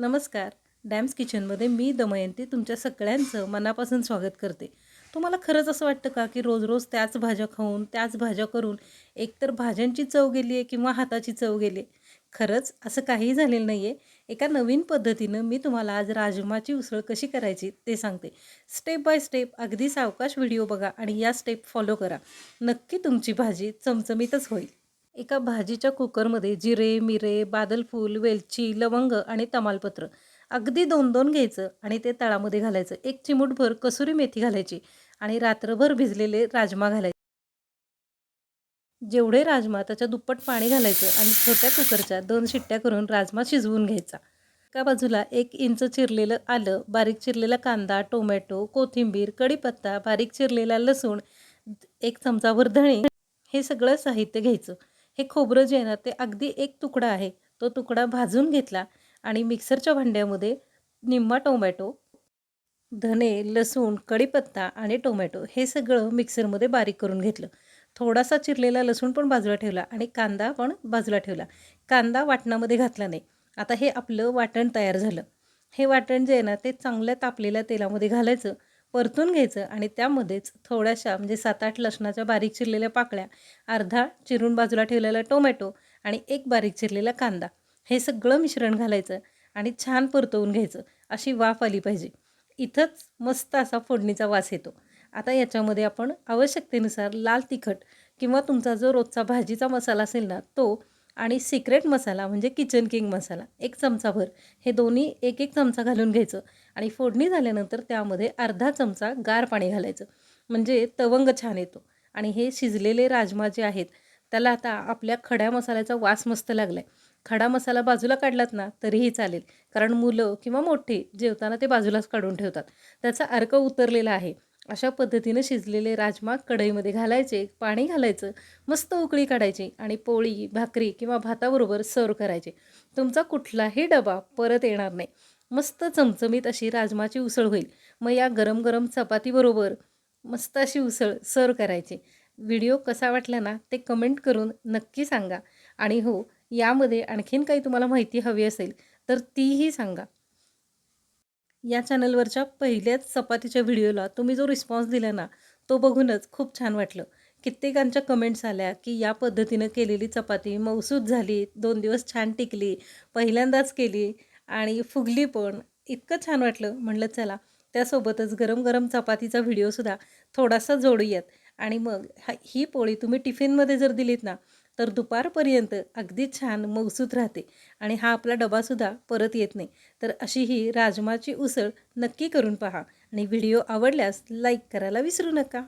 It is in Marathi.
नमस्कार. डॅम्स किचनमध्ये मी दमयंती तुमच्या सगळ्यांचं मनापासून स्वागत करते. तुम्हाला खरंच असं वाटतं का की रोज रोज त्याच भाज्या खाऊन त्याच भाज्या करून एकतर भाज्यांची चव गेली आहे किंवा हाताची चव गेली आहे? खरंच असं काहीही झालेलं नाही आहे. एका नवीन पद्धतीनं मी तुम्हाला आज राजमाची उसळ कशी करायची ते सांगते. स्टेप बाय स्टेप अगदी सावकाश व्हिडिओ बघा आणि या स्टेप फॉलो करा. नक्की तुमची भाजी चमचमीतच होईल. एका भाजीच्या कुकरमध्ये जिरे मिरे बादलफूल वेलची लवंग आणि तमालपत्र. अगदी दोन दोन घ्यायचं आणि ते तळामध्ये घालायचं. एक चिमूटभर कसुरी मेथी घालायची आणि रात्रभर भिजलेले राजमा घालायचे. जेवढे राजमा त्याच्या दुप्पट पाणी घालायचं आणि छोट्या कुकरच्या दोन शिट्ट्या करून राजमा शिजवून घ्यायचा. एका बाजूला एक इंच चिरलेलं आलं बारीक चिरलेला कांदा टोमॅटो कोथिंबीर कढीपत्ता बारीक चिरलेला लसूण एक चमचाभर धणे हे सगळं साहित्य घ्यायचं. हे खोबरं जे आहे ना ते अगदी एक तुकडा आहे. तो तुकडा भाजून घेतला आणि मिक्सरच्या भांड्यामध्ये निम्मा टोमॅटो धने लसूण कढीपत्ता आणि टोमॅटो हे सगळं मिक्सरमध्ये बारीक करून घेतलं. थोडासा चिरलेला लसूण पण बाजूला ठेवला आणि कांदा पण बाजूला ठेवला. कांदा वाटणामध्ये घातला नाही. आता हे आपलं वाटण तयार झालं. हे वाटण जे आहे ना ते चांगल्या तापलेल्या तेलामध्ये घालायचं परतून घ्यायचं आणि त्यामध्येच थोड्याशा म्हणजे सात आठ लसणाच्या बारीक चिरलेल्या पाकळ्या अर्धा चिरून बाजूला ठेवलेला टोमॅटो आणि एक बारीक चिरलेला कांदा हे सगळं मिश्रण घालायचं आणि छान परतवून घ्यायचं अशी वाफ आली पाहिजे. इथंच मस्त असा फोडणीचा वास येतो. आता याच्यामध्ये आपण आवश्यकतेनुसार लाल तिखट किंवा तुमचा जो रोजचा भाजीचा मसाला असेल ना तो आणि सिक्रेट मसाला म्हणजे किचन किंग मसाला एक चमचाभर. हे दोन्ही एक एक चमचा घालून घ्यायचं आणि फोडणी झाल्यानंतर त्यामध्ये अर्धा चमचा गार पाणी घालायचं. म्हणजे तवंग छान येतो आणि हे शिजलेले राजमा जे आहेत त्याला आता आपल्या खड्या मसाल्याचा वास मस्त लागला आहे खडा मसाला बाजूला काढलात ना तरीही चालेल. कारण मुलं किंवा मोठी जेवताना ते बाजूलाच काढून ठेवतात. त्याचा अर्क उतरलेला आहे. अशा पद्धतीनं शिजलेले राजमा कढईमध्ये घालायचे पाणी घालायचं मस्त उकळी काढायची आणि पोळी भाकरी किंवा भाताबरोबर सर्व करायचे. तुमचा कुठलाही डबा परत येणार नाही. मस्त चमचमीत अशी राजमाची उसळ होईल. मग या गरम गरम चपातीबरोबर मस्त अशी उसळ सर्व करायची. व्हिडिओ कसा वाटला ना ते कमेंट करून नक्की सांगा. आणि हो यामध्ये आणखीन काही तुम्हाला माहिती हवी असेल तर तीही सांगा. या चॅनलवरच्या पहिल्याच चपातीच्या व्हिडिओला तुम्ही जो रिस्पॉन्स दिला ना तो बघूनच खूप छान वाटलं. कित्येकांच्या कमेंट्स आल्या की या पद्धतीनं केलेली चपाती मौसूद झाली दोन दिवस छान टिकली पहिल्यांदाच केली आणि फुगली पण. इतकं छान वाटलं. म्हणलं चला त्यासोबतच गरम गरम चपातीचा व्हिडिओसुद्धा थोडासा जोडूयात. आणि मग ही पोळी तुम्ही टिफिनमध्ये जर दिलीत ना तर दुपारपर्यंत अगदी छान मौसूत राहते आणि हा आपला डबासुद्धा परत येत नाही. तर अशी ही राजमाची उसळ नक्की करून पहा आणि व्हिडिओ आवडल्यास लाईक करायला विसरू नका.